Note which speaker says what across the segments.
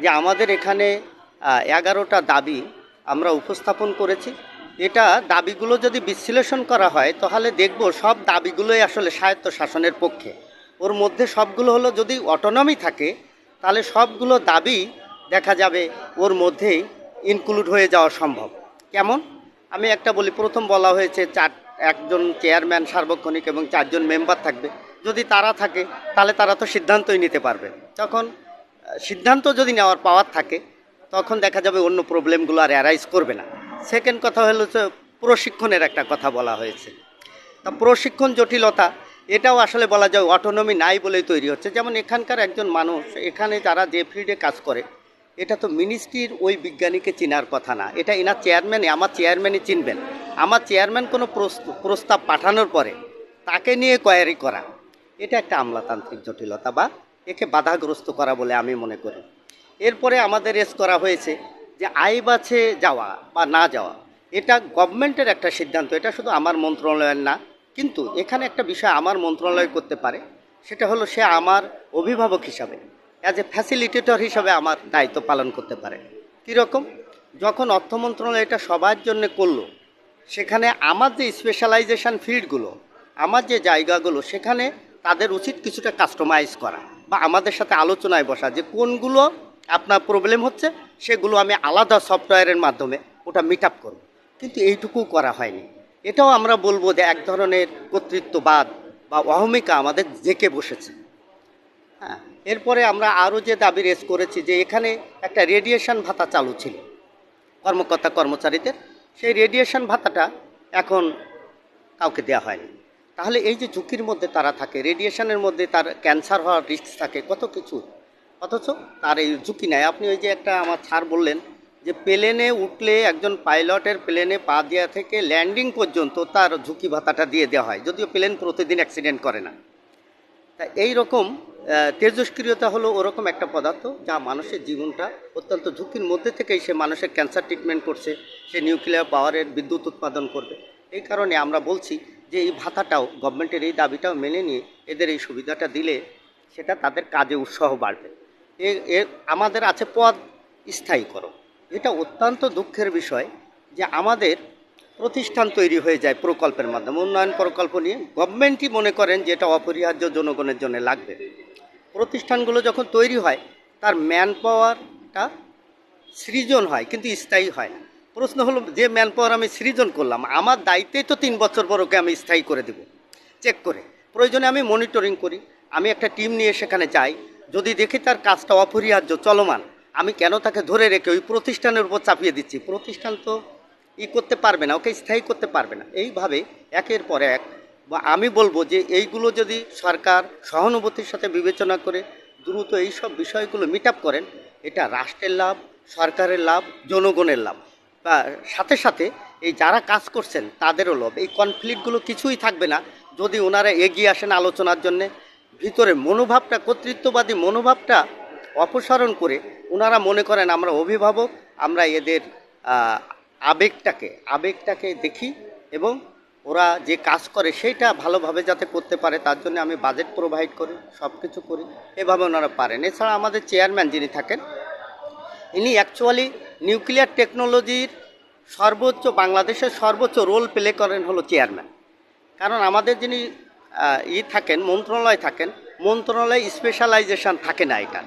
Speaker 1: যে আমাদের এখানে এগারোটা দাবি আমরা উপস্থাপন করেছি। এটা দাবিগুলো যদি বিশ্লেষণ করা হয়, তাহলে দেখব সব দাবিগুলোই আসলে স্বায়ত্ত শাসনের পক্ষে। ওর মধ্যে সবগুলো হলো যদি অটোনমি থাকে, তাহলে সবগুলো দাবি দেখা যাবে ওর মধ্যেই ইনক্লুড হয়ে যাওয়া সম্ভব। কেমন? আমি একটা বলি, প্রথম বলা হয়েছে চার, একজন চেয়ারম্যান সার্বক্ষণিক এবং চারজন মেম্বার থাকবে। যদি তারা থাকে, তাহলে তারা তো সিদ্ধান্তই নিতে পারবে। তখন সিদ্ধান্ত যদি নেওয়ার পাওয়ার থাকে, তখন দেখা যাবে অন্য প্রবলেমগুলো আর অ্যারাইজ করবে না। সেকেন্ড কথা হলো যে প্রশিক্ষণের একটা কথা বলা হয়েছে। তা প্রশিক্ষণ জটিলতা, এটাও আসলে বলা যায় অটোনমি নাই বলেই তৈরি হচ্ছে। যেমন এখানকার একজন মানুষ, এখানে যারা যে ফিল্ডে কাজ করে, এটা তো মিনিস্ট্রির ওই বিজ্ঞানীকে চিনার কথা না। এটা এনার চেয়ারম্যানই আমার চেয়ারম্যানই চিনবেন। আমার চেয়ারম্যান কোনো প্রস্ত- প্রস্তাব পাঠানোর পরে তাকে নিয়ে কোয়ারি করা। এটা একটা আমলাতান্ত্রিক জটিলতা বা একে বাধাগ্রস্ত করা বলে আমি মনে করি। এরপরে আমাদের রেস করা হয়েছে যে আই বাছে যাওয়া বা না যাওয়া। এটা গভর্নমেন্টের একটা সিদ্ধান্ত, এটা শুধু আমার মন্ত্রণালয়ের না, কিন্তু এখানে একটা বিষয় আমার মন্ত্রণালয় করতে পারে, সেটা হলো সে আমার অভিভাবক হিসাবে অ্যাজ এ ফ্যাসিলিটেটর হিসাবে আমার দায়িত্ব পালন করতে পারে। কীরকম? যখন অর্থ মন্ত্রণালয় এটা সবার জন্য করল, সেখানে আমার যে স্পেশালাইজেশন ফিল্ডগুলো আমার যে জায়গাগুলো, সেখানে তাদের উচিত কিছুটা কাস্টমাইজ করা। বা আমাদের সাথে আলোচনায় বসা যে কোনগুলো আপনার প্রবলেম হচ্ছে, সেগুলো আমি আলাদা সফটওয়্যারের মাধ্যমে ওটা মিট আপ করব। কিন্তু এইটুকু করা হয়নি। এটাও আমরা বলব যে এক ধরনের কর্তৃত্ববাদ বা অহমিকা আমাদের জেকে বসেছে। হ্যাঁ এরপরে আমরা আরও যে দাবি রেস করেছি যে এখানে একটা রেডিয়েশন ভাতা চালু ছিল, কর্মকর্তা কর্মচারীদের, সেই রেডিয়েশন ভাতাটা এখন কাউকে দেওয়া হয়নি। তাহলে এই যে ঝুঁকির মধ্যে তারা থাকে রেডিয়েশনের মধ্যে তার ক্যান্সার হওয়ার রিস্ক থাকে, কত কিছু? অথচ তার এই ঝুঁকি নেয় আপনি ওই যে একটা আমার স্যার বললেন যে প্লেনে উঠলে একজন পাইলটের প্লেনে পা দেওয়া থেকে ল্যান্ডিং পর্যন্ত তার ঝুঁকি ভাতাটা দিয়ে দেওয়া হয়, যদিও প্লেন প্রতিদিন অ্যাক্সিডেন্ট করে না। তা এই রকম তেজস্ক্রিয়তা হলো ওরকম একটা পদার্থ যা মানুষের জীবনটা অত্যন্ত ঝুঁকির মধ্যে থেকেই সে মানুষের ক্যান্সার ট্রিটমেন্ট করছে, সে নিউক্লিয়ার পাওয়ারের বিদ্যুৎ উৎপাদন করবে। এই কারণে আমরা বলছি যে এই ভাতাটাও গভর্নমেন্টের এই দাবিটাও মেনে নিয়ে এদের এই সুবিধাটা দিলে সেটা তাদের কাজে উৎসাহ বাড়বে। এ আমাদের আছে পদ স্থায়ী করো এটা অত্যন্ত দুঃখের বিষয় যে আমাদের প্রতিষ্ঠান তৈরি হয়ে যায় প্রকল্পের মাধ্যমে। উন্নয়ন প্রকল্প নিয়ে গভর্নমেন্টই মনে করেন যে এটা অপরিহার্য, জনগণের জন্য লাগবে। প্রতিষ্ঠানগুলো যখন তৈরি হয়, তার ম্যান পাওয়ারটা সৃজন হয়, কিন্তু স্থায়ী হয় না। প্রশ্ন হলো, যে ম্যান পাওয়ার আমি সৃজন করলাম, আমার দায়িত্বেই তো তিন বছর পর ওকে আমি স্থায়ী করে দেব। চেক করে। প্রয়োজনে আমি মনিটরিং করি। আমি একটা টিম নিয়ে সেখানে যাই। যদি দেখি তার কাজটা অপরিহার্য, চলমান, আমি কেন তাকে ধরে রেখে ওই প্রতিষ্ঠানের উপর চাপিয়ে দিচ্ছি? প্রতিষ্ঠান তো ই করতে পারবে না, ওকে স্থায়ী করতে পারবে না। এইভাবে একের পর এক, বা আমি বলব যে এইগুলো যদি সরকার সহানুভূতির সাথে বিবেচনা করে দ্রুত এই সব বিষয়গুলো মিট আপ করেন, এটা রাষ্ট্রের লাভ, সরকারের লাভ, জনগণের লাভ। বা সাথে সাথে এই যারা কাজ করছেন, তাদেরও লাভ। এই কনফ্লিক্টগুলো কিছুই থাকবে না। যদি ওনারা এগিয়ে আসেন আলোচনার জন্যে, ভিতরে মনোভাবটা, কর্তৃত্ববাদী মনোভাবটা অপসারণ করে ওনারা মনে করেন, আমরা অভিভাবক, আমরা এদের আবেগটাকে আবেগটাকে দেখি এবং ওরা যে কাজ করে সেইটা ভালোভাবে যাতে করতে পারে, তার জন্য আমি বাজেট প্রোভাইড করি সব কিছু করি। এভাবে ওনারা পারেন। এছাড়া আমাদের চেয়ারম্যান যিনি থাকেন ইনি অ্যাকচুয়ালি নিউক্লিয়ার টেকনোলজির সর্বোচ্চ, বাংলাদেশের সর্বোচ্চ রোল প্লে করেন হলো চেয়ারম্যান কারণ আমাদের যিনি ই থাকেন, মন্ত্রণালয় থাকেন, মন্ত্রণালয় স্পেশালাইজেশন থাকে না এটা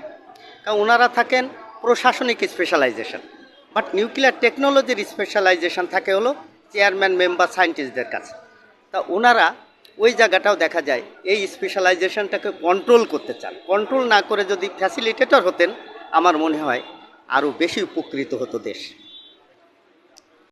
Speaker 1: কারণ ওনারা থাকেন প্রশাসনিক স্পেশালাইজেশন বাট নিউক্লিয়ার টেকনোলজির স্পেশালাইজেশন থাকে হলো চেয়ারম্যান মেম্বার সায়েন্টিস্টদের কাছে। তা ওনারা ওই জায়গাটাও দেখা যায়, এই স্পেশালাইজেশনটাকে কন্ট্রোল করতে চান। কন্ট্রোল না করে যদি ফ্যাসিলিটেটর হতেন, আমার মনে হয় আরও বেশি উপকৃত হতো দেশ।